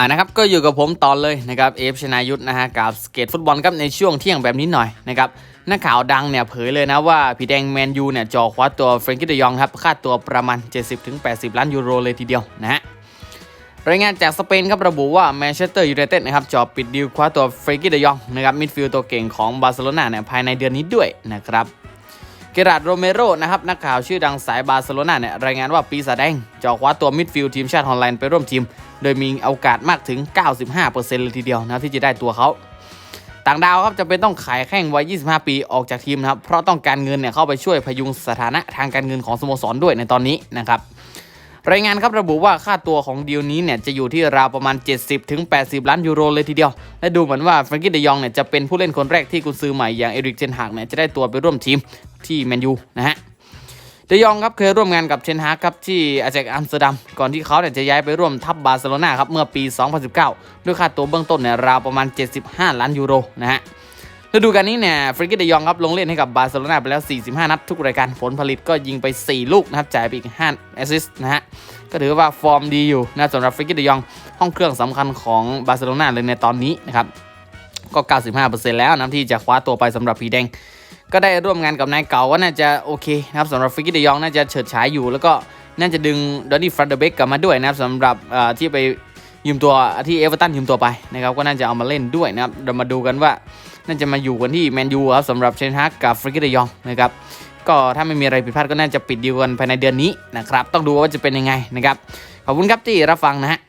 อ่านะครับก็อยู่กับผมตอนเลยนะครับเอฟชนายุทธนะฮะกับสเกตฟุตบอลครับในช่วงเที่ยงแบบนี้หน่อยนะครับนักข่าวดังเนี่ยเผยเลยนะว่าพีแดงแมนยูเนี่ยจ่อคว้าตัวเฟรนกี้เดยองครับค่าตัวประมาณ 70-80 ล้านยูโรเลยทีเดียวนะฮะรายงานจากสเปนครับระบุว่าแมนเชสเตอร์ยูไนเต็ดนะครับจ่อปิดดีลคว้าตัวเฟรนกี้เดยองนะครับมิดฟิลด์ตัวเก่งของบาร์เซโลนาเนี่ยภายในเดือนนี้ด้วยนะครับ เกราดโรเมโรนะครับนักข่าวชื่อดังสายบาร์เซโลนาเนี่ยรายงานว่าปีศาจแดงจะคว้าตัวมิดฟิลด์ทีมชาติฮอลแลนด์ไปร่วมทีม โดยมีโอกาสมากถึง 95%เลยทีเดียวนะที่จะได้ตัวเขาต่างดาวครับจะเป็นต้องขายแข้งวัย 25 ปีออกจากทีมนะครับ เพราะต้องการเงินเนี่ยเข้าไปช่วยพยุงสถานะทางการเงินของสโมสรด้วยในตอนนี้นะครับ รายงานครับระบุว่าค่าตัวของดีลนี้เนี่ยจะอยู่ที่ราวประมาณ 70-80 ล้านยูโรเลยทีเดียว และดูเหมือนว่าแฟรงกี้เดยองเนี่ยจะเป็นผู้เล่นคนแรกที่กุนซือใหม่อย่างเอริกเจนฮากเนี่ยจะได้ตัวไปร่วมทีมที่แมนยูนะฮะเดยองครับเคยร่วมงานกับเชนฮากครับที่อาเจกอัมสเตอร์ดัมก่อนที่เขาเนี่ยจะย้ายไปร่วมทัพบาร์เซโลนาครับเมื่อปี 2019 ด้วยค่าตัวเบื้องต้นเนี่ยราวประมาณ 75 ล้านยูโรนะฮะ ฤดูกาลนี้เนี่ยฟริกกี้เดยองครับลงเล่นให้กับบาร์เซโลนาไปแล้ว 45 นัดทุกรายการผลผลิตก็ยิงไป 4 ลูกนะครับจ่ายไปอีก5แอสซิสต์นะฮะก็ถือว่าฟอร์มดีอยู่นะสำหรับฟริกกี้เดยองห้องเครื่องสำคัญของบาร์เซโลนาเลยในตอนนี้นะครับก็ 95%แล้วนะที่จะคว้าตัวไปสำหรับผีแดงก็ได้ร่วมงานกับนายเก่าว่าน่าจะโอเคนะครับสำหรับฟริกกี้เดยองน่าจะเฉิดฉายอยู่ แล้วก็น่าจะดึงดอนนี่ฟรันเดเบกกลับมาด้วยนะครับสำหรับที่ไป ยืมตัวที่เอเวอร์ตันยืมตัวไปนะครับก็น่าจะเอามาเล่นด้วยนะครับเรามาดูกันว่าน่าจะมาอยู่กันที่แมนยูครับสำหรับเชนฮักกับฟริกิเดยองนะครับก็ถ้าไม่มีอะไรผิดพลาดก็น่าจะปิดดีลกันภายในเดือนนี้นะครับต้องดูว่าจะเป็นยังไงนะครับขอบคุณครับที่รับฟังนะฮะ